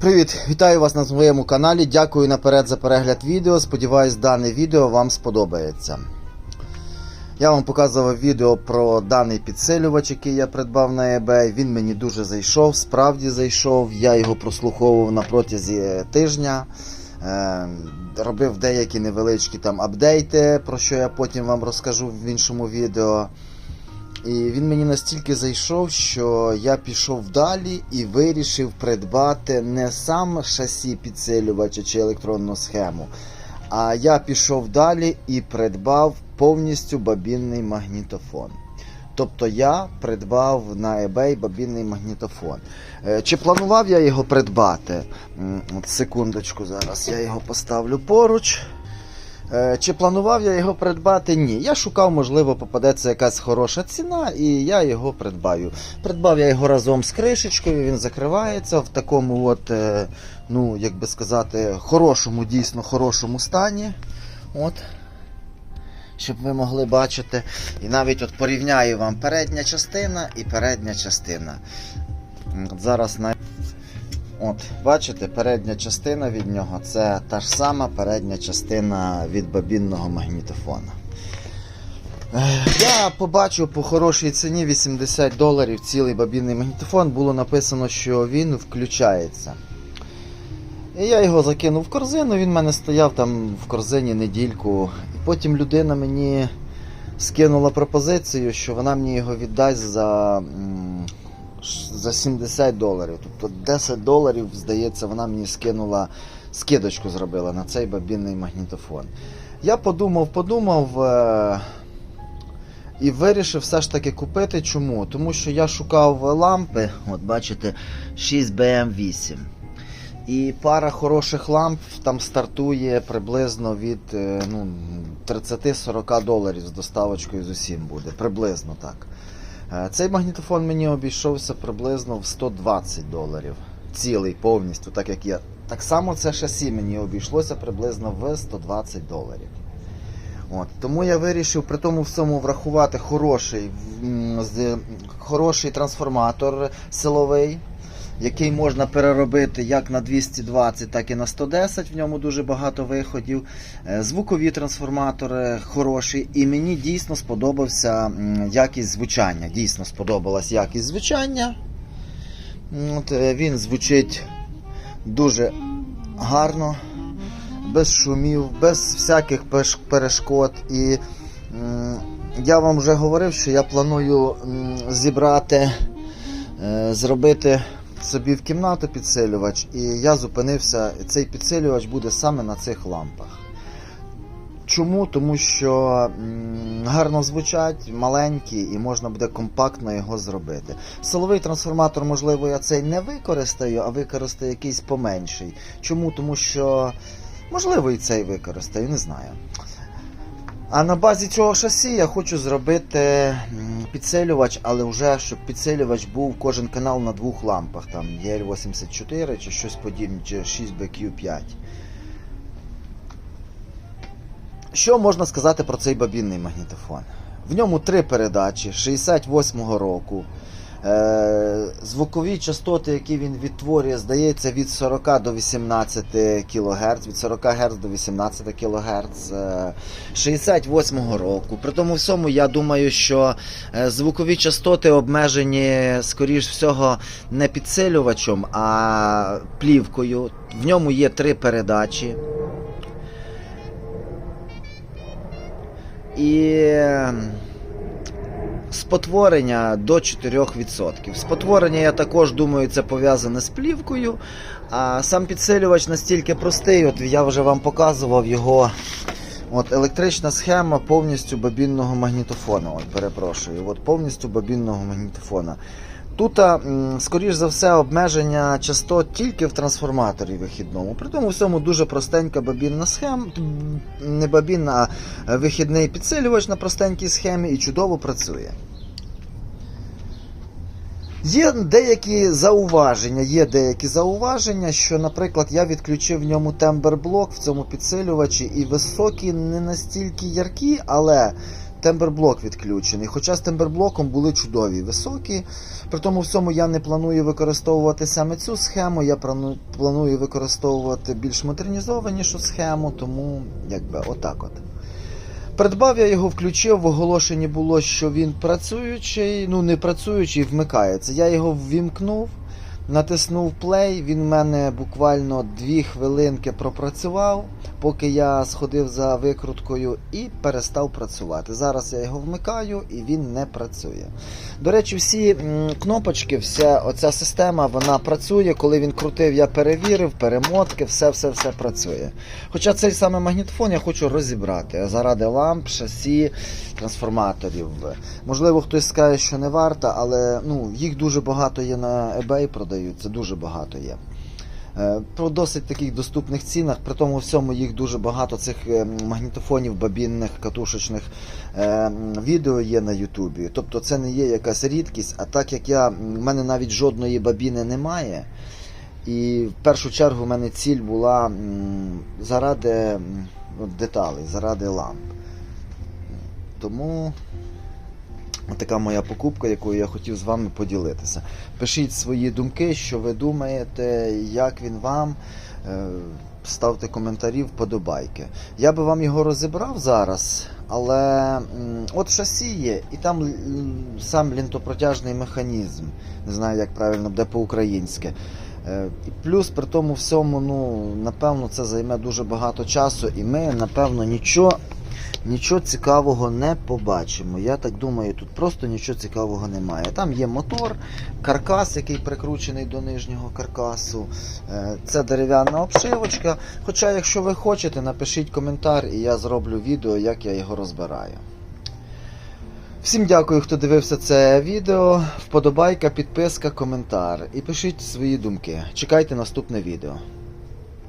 Привіт, вітаю вас на своєму каналі. Дякую наперед за перегляд відео. Сподіваюсь, дане відео вам сподобається. Я вам показував відео про даний підсилювач, який я придбав на eBay. Він мені дуже зайшов, справді зайшов. Я його прослуховував на протязі тижня. Е, робив деякі невеличкі там апдейти, про що я потім вам розкажу в іншому відео. І він мені настільки зайшов, що я пішов далі і вирішив придбати не сам шасі підсилювача чи електронну схему, а я пішов далі і придбав повністю бабінний магнітофон. Тобто я придбав на eBay бабінний магнітофон. Е, Чи планував я його придбати? От секундочку, зараз я його поставлю поруч. Е, Чи планував я його придбати? Ні. Я шукав, можливо, попадеться якась хороша ціна, і я його придбаю. Придбав я його разом з кришечкою, він закривається в такому, от, е, ну, як би сказати, хорошому, дійсно хорошому стані. От. Щоб ви могли бачити. І навіть от порівняю вам передня частина і передня частина. От зараз на. От, бачите, передня частина від нього це та ж сама передня частина від бабінного магнітофона. Я побачив по хорошій ціні 80 доларів цілий бабінний магнітофон. Було написано, що він включається. І я його закинув в корзину, він в мене стояв там в корзині недільку. І потім людина мені скинула пропозицію, що вона мені його віддасть за, за 70 доларів. Тобто 10 доларів, здається, вона мені скинула, скидочку зробила на цей бабінний магнітофон. Я подумав, подумав. Е- і вирішив все ж таки купити. Чому? Тому що я шукав лампи, от бачите, 6BM8. І пара хороших ламп там стартує приблизно від е, ну, 30-40 доларів з доставочкою з усім буде. Приблизно так. Е, Цей магнітофон мені обійшовся приблизно в 120 доларів. Цілий повністю, так як я. Так само це шасі мені обійшлося приблизно в 120 доларів. От, тому я вирішив при тому всьому врахувати хороший, хороший трансформатор силовий, який можна переробити як на 220, так і на 110. В ньому дуже багато виходів. Е, Звукові трансформатори хороші, і мені дійсно сподобався якість звучання. Дійсно сподобалась якість звучання. От, е, він звучить дуже гарно без шумів, без всяких перешкод. І я вам вже говорив, що я планую зібрати, е, зробити собі в кімнату підсилювач, і я зупинився. Цей підсилювач буде саме на цих лампах. Чому? Тому що гарно звучать, маленькі, і можна буде компактно його зробити. Силовий трансформатор, можливо, я цей не використаю, а використаю якийсь поменший. Чому? Тому що Можливо, і цей використаю, не знаю. А на базі цього шасі я хочу зробити підсилювач, але вже щоб підсилювач був кожен канал на двох лампах, там EL84 чи щось подібне, чи 6BQ5. Що можна сказати про цей бабінний магнітофон? В ньому три передачі 68-го року. Е, звукові частоти, які він відтворює, здається, від 40 до 18 кГц, від 40 Гц до 18 кГц. Е, 68-го року. При тому всьому, я думаю, що е, звукові частоти обмежені, скоріш всього, не підсилювачем, а плівкою. В ньому є три передачі. І спотворення до 4%. Спотворення, я також думаю, це пов'язане з плівкою. А сам підсилювач настільки простий, от я вже вам показував його. От електрична схема повністю бабінного магнітофона. От, перепрошую, от повністю бабінного магнітофона. Тут, скоріш за все, обмеження частот тільки в трансформаторі вихідному. При тому всьому дуже простенька бабінна схема, не бабінна, а вихідний підсилювач на простенькій схемі і чудово працює. Є деякі зауваження, є деякі зауваження, що, наприклад, я відключив в ньому темберблок в цьому підсилювачі, і високі не настільки яркі, але темберблок відключений. Хоча з темберблоком були чудові, високі. При тому всьому я не планую використовувати саме цю схему. Я планую використовувати більш модернізованішу схему, тому якби отак от. Придбав я його, включив, в оголошенні було, що він працюючий, ну не працюючий, вмикається. Я його ввімкнув, натиснув play, він в мене буквально 2 хвилинки пропрацював, поки я сходив за викруткою і перестав працювати. Зараз я його вмикаю і він не працює. До речі, всі кнопочки, вся оця система, вона працює. Коли він крутив, я перевірив, перемотки, все, все, все працює. Хоча цей саме магнітофон я хочу розібрати заради ламп, шасі, трансформаторів. Можливо, хтось скаже, що не варто, але ну, їх дуже багато є на eBay, продаються, дуже багато є. Е, По досить таких доступних цінах, при тому всьому їх дуже багато цих е, магнітофонів, бабінних, катушечних е, відео є на Ютубі. Тобто це не є якась рідкість, а так як я, в мене навіть жодної бабіни немає. І в першу чергу в мене ціль була заради деталей, заради ламп. Тому така моя покупка, якою я хотів з вами поділитися. Пишіть свої думки, що ви думаєте, як він вам. Е, Ставте коментарі, вподобайки. Я би вам його розібрав зараз, але от шасі є, і там сам лінтопротяжний механізм. Не знаю, як правильно буде по-українськи. Е, І плюс при тому всьому, ну, напевно, це займе дуже багато часу, і ми, напевно, нічого, нічого цікавого не побачимо. Я так думаю, тут просто нічого цікавого немає. Там є мотор, каркас, який прикручений до нижнього каркасу. Е, Це дерев'яна обшивочка. Хоча, якщо ви хочете, напишіть коментар, і я зроблю відео, як я його розбираю. Всім дякую, хто дивився це відео. Вподобайка, підписка, коментар. І пишіть свої думки. Чекайте наступне відео.